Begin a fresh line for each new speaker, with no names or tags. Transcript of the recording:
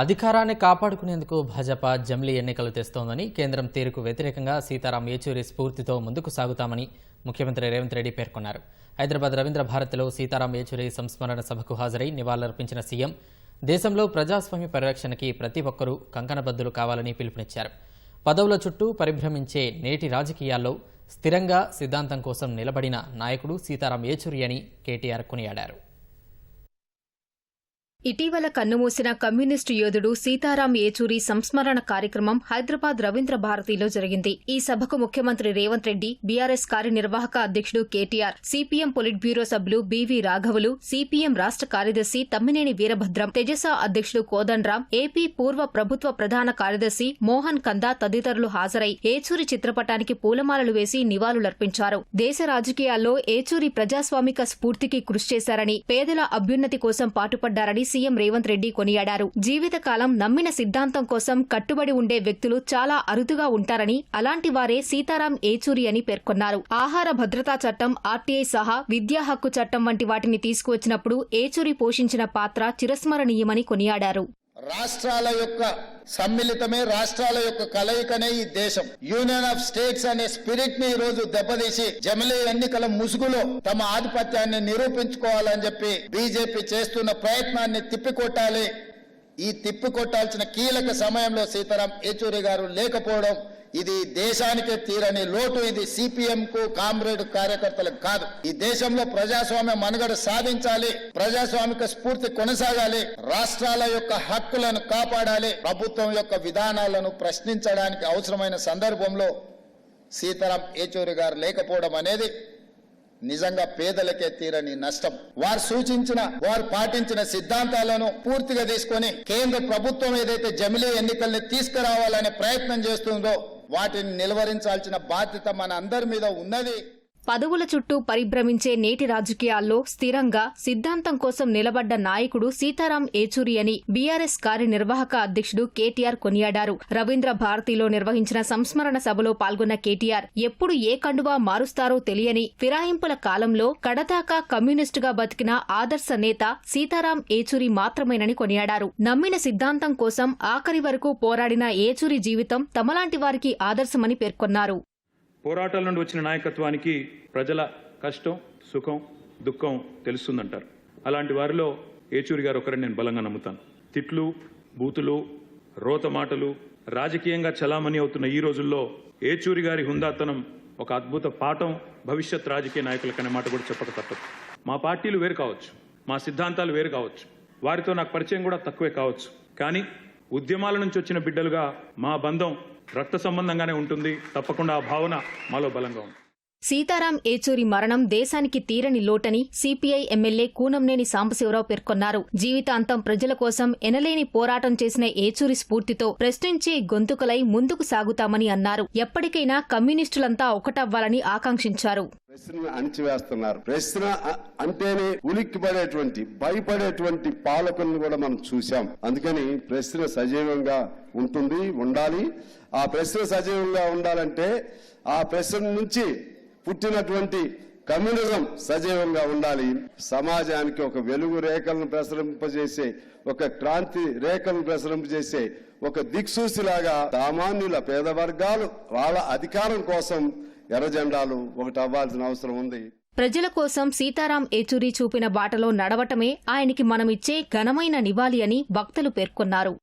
అధికారాన్ని కాపాడుకునేందుకు భాజపా జమిలీ ఎన్నికలు తెస్తోందని కేంద్రం తీరుకు వ్యతిరేకంగా సీతారాం యేచూరి స్ఫూర్తితో ముందుకు సాగుతామని ముఖ్యమంత్రి రేవంత్ రెడ్డి పేర్కొన్నారు. హైదరాబాద్ రవీంద్ర భారతిలో సీతారాం యేచూరి సంస్మరణ సభకు హాజరై నివాళులర్పించిన సీఎం దేశంలో ప్రజాస్వామ్య పరిరక్షణకి ప్రతి ఒక్కరూ కంకణబద్దులు కావాలని పిలుపునిచ్చారు. పదవుల చుట్టూ పరిభ్రమించే నేటి రాజకీయాల్లో స్థిరంగా సిద్ధాంతం కోసం నిలబడిన నాయకుడు సీతారాం యేచూరి అని కేటీఆర్ కొనియాడారు.
ఇటీవల కన్నుమూసిన కమ్యూనిస్టు యోధుడు సీతారాం ఏచూరి సంస్మరణ కార్యక్రమం హైదరాబాద్ రవీంద్ర భారతిలో జరిగింది. ఈ సభకు ముఖ్యమంత్రి రేవంత్ రెడ్డి బీఆర్ఎస్ కార్యనిర్వాహక అధ్యక్షుడు కేటీఆర్ సిపిఎం పొలిట్ బ్యూరో సభ్యులు బీవీ రాఘవులు సిపిఎం రాష్ట్ర కార్యదర్శి తమ్మినేని వీరభద్రం తెజస అధ్యక్షుడు కోదండరాం ఏపీ పూర్వ ప్రభుత్వ ప్రధాన కార్యదర్శి మోహన్ కందా తదితరులు హాజరై ఏచూరి చిత్రపటానికి పూలమాలలు వేసి నివాళులర్పించారు. దేశ రాజకీయాల్లో ఏచూరి ప్రజాస్వామిక స్ఫూర్తికి కృషి చేశారని పేదల అభ్యున్నతి కోసం పాటుపడ్డారని సీఎం రేవంత్ రెడ్డి కొనియాడారు. జీవితకాలం నమ్మిన సిద్ధాంతం కోసం కట్టుబడి ఉండే వ్యక్తులు చాలా అరుదుగా ఉంటారని అలాంటి వారే సీతారాం ఏచూరి అని పేర్కొన్నారు. ఆహార భద్రతా చట్టం ఆర్టీఐ సహా విద్యా హక్కు చట్టం వంటి వాటిని తీసుకువచ్చినప్పుడు ఏచూరి పోషించిన పాత్ర చిరస్మరణీయమని కొనియాడారు.
రాష్ట్రాల యొక్క సమ్మిళితమే రాష్ట్రాల యొక్క కలయికనే ఈ దేశం. యూనియన్ ఆఫ్ స్టేట్స్ అనే స్పిరిట్ని ఈ రోజు దెబ్బతీసి జమిలీ ఎన్నికల ముసుగులో తమ ఆధిపత్యాన్ని నిరూపించుకోవాలని చెప్పి బీజేపీ చేస్తున్న ప్రయత్నాన్ని తిప్పికొట్టాలి. ఈ తిప్పికొట్టాల్సిన కీలక సమయంలో సీతారాం యేచూరి గారు లేకపోవడం ఇది దేశానికే తీరని లోటు ఇది సిపిఎం కు కామ్రేడ్ కార్యకర్తలకు కాదు. ఈ దేశంలో ప్రజాస్వామ్య మనుగడ సాధించాలి ప్రజాస్వామిక స్ఫూర్తి కొనసాగాలి రాష్ట్రాల యొక్క హక్కులను కాపాడాలి ప్రభుత్వం యొక్క విధానాలను ప్రశ్నించడానికి అవసరమైన సందర్భంలో సీతారాం ఏచూరి గారు లేకపోవడం అనేది నిజంగా పేదలకే తీరని నష్టం. వారు సూచించిన వారు పాటించిన సిద్ధాంతాలను పూర్తిగా తీసుకొని కేంద్ర ప్రభుత్వం ఏదైతే జమిలీ ఎన్నికల్ని తీసుకురావాలనే ప్రయత్నం చేస్తుందో వాటిని నిలువరించాల్సిన బాధ్యత మన అందరి మీద ఉన్నది.
పదవుల చుట్టూ పరిభ్రమించే నేటి రాజకీయాల్లో స్థిరంగా సిద్ధాంతం కోసం నిలబడ్డ నాయకుడు సీతారాం ఏచూరి అని బీఆర్ఎస్ కార్యనిర్వాహక అధ్యక్షుడు కేటీఆర్ కొనియాడారు. రవీంద్ర భారతిలో నిర్వహించిన సంస్మరణ సభలో పాల్గొన్న కేటీఆర్ ఎప్పుడు ఏ కండువా మారుస్తారో తెలియని ఫిరాయింపుల కాలంలో కడదాకా కమ్యూనిస్టుగా బతికిన ఆదర్శ నేత సీతారాం ఏచూరి మాత్రమేనని కొనియాడారు. నమ్మిన సిద్ధాంతం కోసం ఆఖరి వరకు పోరాడిన ఏచూరి జీవితం తమలాంటి వారికి ఆదర్శమని పేర్కొన్నారు.
పోరాటాల నుండి వచ్చిన నాయకత్వానికి ప్రజల కష్టం సుఖం దుఃఖం తెలుస్తుందంటారు. అలాంటి వారిలో ఏచూరి గారు ఒకరిని నేను బలంగా నమ్ముతాను. తిట్లు బూతులు రోత మాటలు రాజకీయంగా చలామణి అవుతున్న ఈ రోజుల్లో ఏచూరి గారి హుందాతనం ఒక అద్భుత పాఠం భవిష్యత్ రాజకీయ నాయకులకనే మాట కూడా చెప్పక తప్పదు. మా పార్టీలు వేరు కావచ్చు మా సిద్ధాంతాలు వేరు కావచ్చు వారితో నాకు పరిచయం కూడా తక్కువే కావచ్చు. కానీ ఉద్యమాల నుంచి వచ్చిన బిడ్డలుగా మా బంధం రక్త సంబంధంగానే ఉంటుంది. తప్పకుండా ఆ భావన మాలో బలంగా ఉంది.
సీతారాం ఏచూరి మరణం దేశానికి తీరని లోటని సిపిఐ ఎమ్మెల్యే కూనంనేని సాంబశివరావు పేర్కొన్నారు. జీవితాంతం ప్రజల కోసం ఎనలేని పోరాటం చేసిన ఏచూరి స్ఫూర్తితో ప్రశ్నించే గొంతుకలై ముందుకు సాగుతామని అన్నారు. ఎప్పటికైనా కమ్యూనిస్టులంతా ఒకటవ్వాలని ఆకాంక్షించారు.
ప్రశ్న అణిచివేస్తున్నారు. ప్రశ్న అంటేనే ఉలిక్కిపడేటువంటి భయపడేటువంటి పాలకులను కూడా మనం చూశాం. అందుకని ప్రశ్న సజీవంగా ఉంటుంది ఉండాలి. ఆ ప్రశ్న సజీవంగా ఉండాలంటే ఆ ప్రశ్న నుంచి పుట్టినటువంటి కమ్యూనిజం సజీవంగా ఉండాలి. సమాజానికి ఒక వెలుగు రేఖలను ప్రసరింపజేసే ఒక క్రాంతి రేఖలను ప్రసరింపజేసే ఒక దిక్సూసిలాగా సామాన్యుల పేద వర్గాలు వాళ్ళ అధికారం కోసం ఎర్రజెండాలు ఒకటి అవ్వాల్సిన అవసరం ఉంది.
ప్రజల కోసం సీతారాం ఏచూరి చూపిన బాటలో నడవటమే ఆయనకి మనమిచ్చే ఘనమైన నివాళి అని భక్తులు పేర్కొన్నారు.